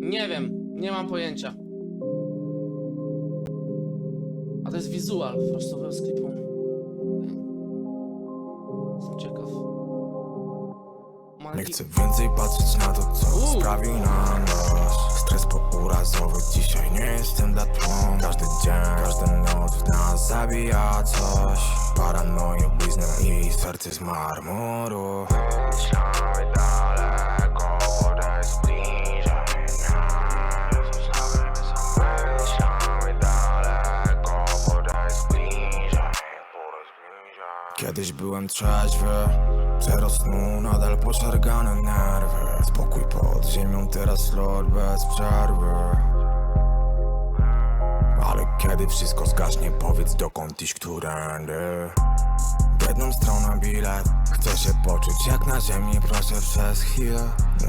Nie wiem, nie mam pojęcia. A to jest wizual po prostu klipu. Jestem ciekaw. Nie chcę więcej patrzeć na to, co Uuu. sprawił nam los Stres pourazowy, dzisiaj nie jestem dla tłum Każdy dzień, każda noc w nas zabija coś Paranoję, blizny i serce z marmuru Kiedyś byłem trzeźwy Zero snu, nadal poszargane nerwy. Spokój pod ziemią, teraz lord bez przerwy. Ale kiedy wszystko zgaśnie, powiedz dokąd iść, którędy? Jedną stronę bilet Chcę się poczuć jak na ziemi, proszę przez chwilę.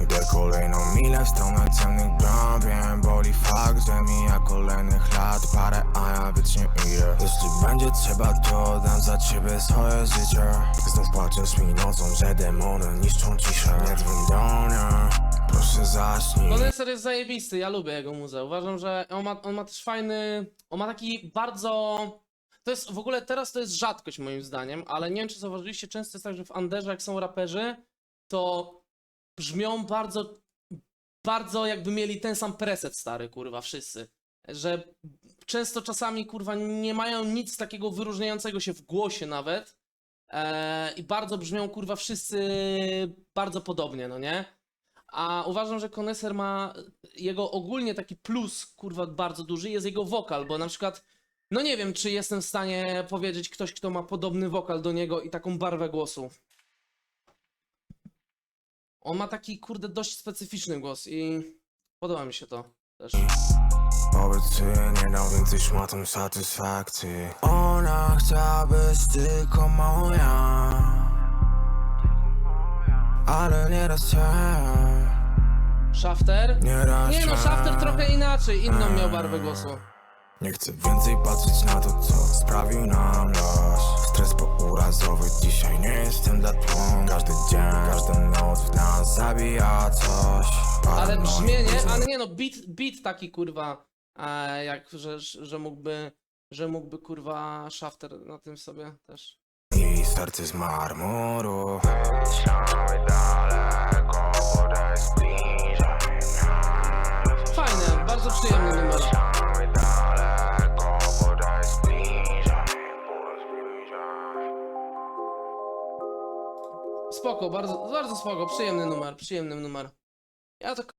Idę kolejną milę w stronę ciemnych bram boli kolejnych lat Parę, a ja wiecznie idę Jeśli będzie trzeba, to dam za ciebie swoje życie Znów płaczesz mi nocą, że demony niszczą ciszę Nie dzwoń proszę zaśnij Kondenser jest zajebisty, ja lubię jego muzę. Uważam, że on ma, on ma też fajny. On ma taki bardzo. To jest w ogóle teraz to jest rzadkość moim zdaniem, ale nie wiem czy zauważyliście, często jest tak, że w Anderze jak są raperzy, to brzmią bardzo, bardzo jakby mieli ten sam preset stary, kurwa, wszyscy. Że często czasami, kurwa, nie mają nic takiego wyróżniającego się w głosie nawet e, i bardzo brzmią, kurwa, wszyscy bardzo podobnie, no nie? A uważam, że Koneser ma jego ogólnie taki plus, kurwa, bardzo duży, jest jego wokal, bo na przykład, no nie wiem, czy jestem w stanie powiedzieć ktoś, kto ma podobny wokal do niego i taką barwę głosu. On ma taki, kurde, dość specyficzny głos i podoba mi się to też. Nie dam więcej szmatom satysfakcji Ona chciała być tylko moja Ale nie raz Shafter? nie raz Nie no. Shafter trochę inaczej, inną miał barwę głosu. Nie chcę więcej patrzeć na to, co sprawił nam los Stres pourazowy, dzisiaj nie jestem dla tłum Każdy dzień, każda noc w nas zabija coś Ale brzmienie, ale nie no, beat, beat taki kurwa, e, jak, że, że mógłby, że mógłby kurwa Shafter na tym sobie też. I serce z marmuru daleko, zbliżaj Fajne, bardzo przyjemny numer. Daleko, zbliżaj Spoko, bardzo, bardzo spoko, przyjemny numer, przyjemny numer. Ja to